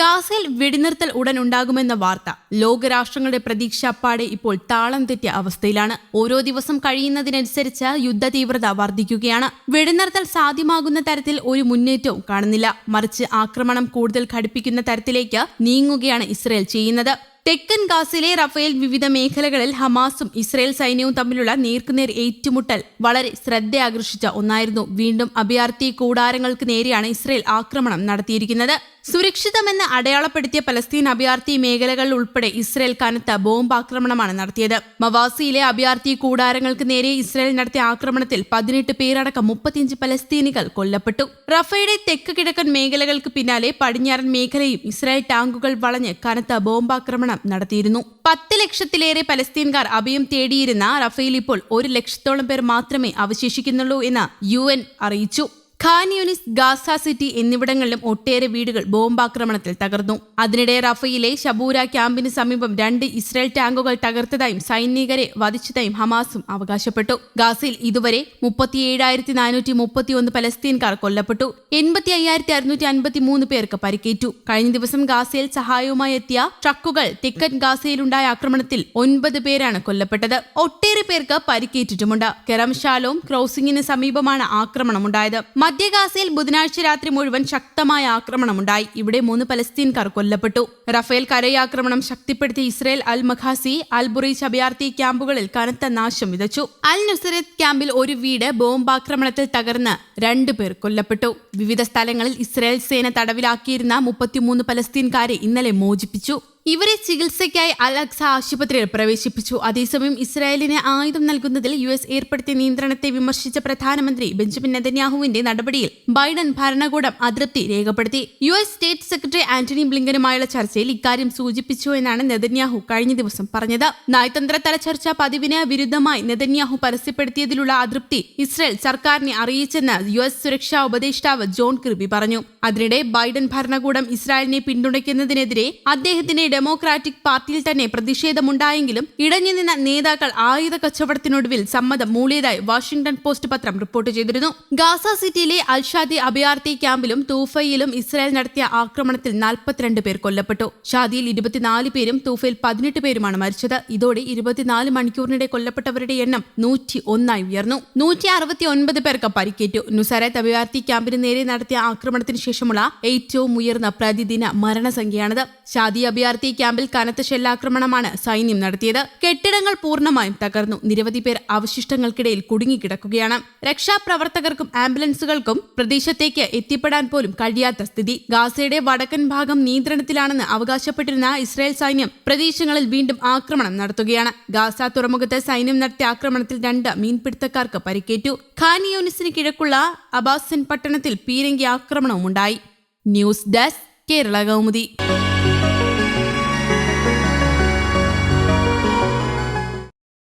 ഗാസയിൽ വെടിനിർത്തൽ ഉടൻ ഉണ്ടാകുമെന്ന വാർത്ത. ലോകരാഷ്ട്രങ്ങളുടെ പ്രതീക്ഷാപ്പാടെ ഇപ്പോൾ താളം തെറ്റിയ അവസ്ഥയിലാണ്. ഓരോ ദിവസം കഴിയുന്നതിനനുസരിച്ച് യുദ്ധ തീവ്രത വർദ്ധിക്കുകയാണ്. വെടിനിർത്തൽ സാധ്യമാകുന്ന തരത്തിൽ ഒരു മുന്നേറ്റവും കാണുന്നില്ല. മറിച്ച് ആക്രമണം കൂടുതൽ ഘടിപ്പിക്കുന്ന തരത്തിലേക്ക് നീങ്ങുകയാണ് ഇസ്രയേൽ ചെയ്യുന്നത്. തെക്കൻ ഗാസിലെ റഫേൽ വിവിധ മേഖലകളിൽ ഹമാസും ഇസ്രയേൽ സൈന്യവും തമ്മിലുള്ള നേർക്കുനേർ ഏറ്റുമുട്ടൽ വളരെ ശ്രദ്ധയാകർഷിച്ച ഒന്നായിരുന്നു. വീണ്ടും അഭയാർത്ഥി കൂടാരങ്ങൾക്ക് നേരെയാണ് ഇസ്രയേൽ ആക്രമണം നടത്തിയിരിക്കുന്നത്. സുരക്ഷിതമെന്ന് അടയാളപ്പെടുത്തിയ പലസ്തീൻ അഭയാർത്ഥി മേഖലകളിൽ ഉൾപ്പെടെ ഇസ്രയേൽ കനത്ത ബോംബ് ആക്രമണമാണ് നടത്തിയത്. മവാസിയിലെ അഭയാർത്ഥി കൂടാരങ്ങൾക്ക് നേരെ ഇസ്രയേൽ നടത്തിയ ആക്രമണത്തിൽ പതിനെട്ട് പേരടക്കം മുപ്പത്തിയഞ്ച് പലസ്തീനികൾ കൊല്ലപ്പെട്ടു. റഫയുടെ തെക്ക് കിഴക്കൻ മേഖലകൾക്ക് പിന്നാലെ പടിഞ്ഞാറൻ മേഖലയും ഇസ്രായേൽ ടാങ്കുകൾ വളഞ്ഞ് കനത്ത ബോംബാക്രമണം നടത്തിയിരുന്നു. പത്ത് ലക്ഷത്തിലേറെ പലസ്തീൻകാർ അഭയം തേടിയിരുന്ന റഫയിൽ ഇപ്പോൾ ഒരു ലക്ഷത്തോളം പേർ മാത്രമേ അവശേഷിക്കുന്നുള്ളൂ എന്ന് യു അറിയിച്ചു. ഖാൻ യൂനിസ് ഗാസ സിറ്റി എന്നിവിടങ്ങളിലും ഒട്ടേറെ വീടുകൾ ബോംബാക്രമണത്തിൽ തകർന്നു. അതിനിടെ റഫയിലെ ഷബൂര ക്യാമ്പിന് സമീപം രണ്ട് ഇസ്രായേൽ ടാങ്കുകൾ തകർത്തതായും സൈനികരെ വധിച്ചതായും ഹമാസും അവകാശപ്പെട്ടു. ഗാസയിൽ ഇതുവരെ മുപ്പത്തിയേഴായിരത്തി നാനൂറ്റി മുപ്പത്തിയൊന്ന് പലസ്തീൻകാർ കൊല്ലപ്പെട്ടു. എൺപത്തി അയ്യായിരത്തി അറുന്നൂറ്റി അൻപത്തി മൂന്ന് പേർക്ക് പരിക്കേറ്റു. കഴിഞ്ഞ ദിവസം ഗാസയിൽ സഹായവുമായി എത്തിയ ട്രക്കുകൾ തെക്കൻ ഗാസയിലുണ്ടായ ആക്രമണത്തിൽ ഒൻപത് പേരാണ് കൊല്ലപ്പെട്ടത്. ഒട്ടേറെ പേർക്ക് പരിക്കേറ്റിട്ടുമുണ്ട്. കെറംഷാലോം ക്രോസിംഗിന് സമീപമാണ് ആക്രമണമുണ്ടായത്. മധ്യ ഗാസയിൽ ബുധനാഴ്ച രാത്രി മുഴുവൻ ശക്തമായ ആക്രമണമുണ്ടായി. ഇവിടെ മൂന്ന് പലസ്തീൻകാർ കൊല്ലപ്പെട്ടു. റഫേൽ കരയാക്രമണം ശക്തിപ്പെടുത്തിയ ഇസ്രയേൽ അൽ മഖാസി അൽ ബുറൈച്ച് അഭയാർത്ഥി ക്യാമ്പുകളിൽ കനത്ത നാശം വിതച്ചു. അൽ നുസരത്ത് ക്യാമ്പിൽ ഒരു വീട് ബോംബാക്രമണത്തിൽ തകർന്ന് രണ്ടുപേർ കൊല്ലപ്പെട്ടു. വിവിധ സ്ഥലങ്ങളിൽ ഇസ്രയേൽ സേന തടവിലാക്കിയിരുന്ന മുപ്പത്തിമൂന്ന് പലസ്തീൻകാരെ ഇന്നലെ മോചിപ്പിച്ചു. ഇവരെ ചികിത്സയ്ക്കായി അൽ അക്സ ആശുപത്രിയിൽ പ്രവേശിപ്പിച്ചു. അതേസമയം ഇസ്രായേലിന് ആയുധം നൽകുന്നതിൽ യു എസ് ഏർപ്പെടുത്തിയ നിയന്ത്രണത്തെ വിമർശിച്ച പ്രധാനമന്ത്രി ബെഞ്ചമിൻ നെതന്യാഹുവിന്റെ നടപടിയിൽ ബൈഡൻ ഭരണകൂടം അതൃപ്തി രേഖപ്പെടുത്തി. U S state secretary Antony ബ്ലിങ്കനുമായുള്ള ചർച്ചയിൽ ഇക്കാര്യം സൂചിപ്പിച്ചു എന്നാണ് നെതന്യാഹു കഴിഞ്ഞ ദിവസം പറഞ്ഞത്. നയതന്ത്ര തല ചർച്ച പതിവിന് വിരുദ്ധമായി നെതന്യാഹു പരസ്യപ്പെടുത്തിയതിലുള്ള അതൃപ്തി ഇസ്രായേൽ സർക്കാരിനെ അറിയിച്ചെന്ന് യു എസ് സുരക്ഷാ ഉപദേഷ്ടാവ് ജോൺ കിർബി പറഞ്ഞു. അതിനിടെ ബൈഡൻ ഭരണകൂടം ഇസ്രായേലിനെ പിന്തുണയ്ക്കുന്നതിനെതിരെ അദ്ദേഹത്തിന്റെ ഡെമോക്രാറ്റിക് പാർട്ടിയിൽ തന്നെ പ്രതിഷേധമുണ്ടായെങ്കിലും ഇടഞ്ഞുനിന്ന നേതാക്കൾ ആയുധ കച്ചവടത്തിനൊടുവിൽ സമ്മതം മൂളിയതായി വാഷിംഗ്ടൺ പോസ്റ്റ് പത്രം റിപ്പോർട്ട് ചെയ്തിരുന്നു. ഗാസ സിറ്റിയിലെ അൽഷാദി അഭയാർത്ഥി ക്യാമ്പിലും തൂഫയിലും ഇസ്രായേൽ നടത്തിയ ആക്രമണത്തിൽ നാൽപ്പത്തിരണ്ട് പേർ കൊല്ലപ്പെട്ടു. ഷാദിയിൽ ഇരുപത്തിനാല് പേരും തൂഫയിൽ പതിനെട്ട് പേരുമാണ് മരിച്ചത്. ഇതോടെ ഇരുപത്തിനാല് മണിക്കൂറിനിടെ കൊല്ലപ്പെട്ടവരുടെ എണ്ണം നൂറ്റി ഒന്നായി ഉയർന്നു. നൂറ്റി അറുപത്തി ഒൻപത് പേർക്ക് പരിക്കേറ്റു. നുസരത്ത് അഭയാർത്ഥി ക്യാമ്പിന് നേരെ നടത്തിയ ആക്രമണത്തിന് ശേഷമുള്ള ഏറ്റവും ഉയർന്ന പ്രതിദിന മരണസംഖ്യയാണിത്. ഷാദി അഭയാർത്ഥി ക്യാമ്പിൽ കനത്ത ഷെല്ലാക്രമണമാണ് സൈന്യം നടത്തിയത്. കെട്ടിടങ്ങൾ പൂർണമായും തകർന്നു. നിരവധി പേർ അവശിഷ്ടങ്ങൾക്കിടയിൽ കുടുങ്ങിക്കിടക്കുകയാണ്. രക്ഷാപ്രവർത്തകർക്കും ആംബുലൻസുകൾക്കും പ്രദേശത്തേക്ക് എത്തിപ്പെടാൻ പോലും കഴിയാത്ത സ്ഥിതി. ഗാസയുടെ വടക്കൻ ഭാഗം നിയന്ത്രണത്തിലാണെന്ന് അവകാശപ്പെട്ടിരുന്ന ഇസ്രായേൽ സൈന്യം പ്രദേശങ്ങളിൽ വീണ്ടും ആക്രമണം നടത്തുകയാണ്. ഗാസ തുറമുഖത്ത് സൈന്യം നടത്തിയ ആക്രമണത്തിൽ രണ്ട് മീൻപിടുത്തക്കാർക്ക് പരിക്കേറ്റു. ഖാൻ കിഴക്കുള്ള അബാസിൻ പട്ടണത്തിൽ പീരങ്കി ആക്രമണവും ഉണ്ടായി ന്യൂസ് ഡെസ്ക് കേരള കൗമുദി.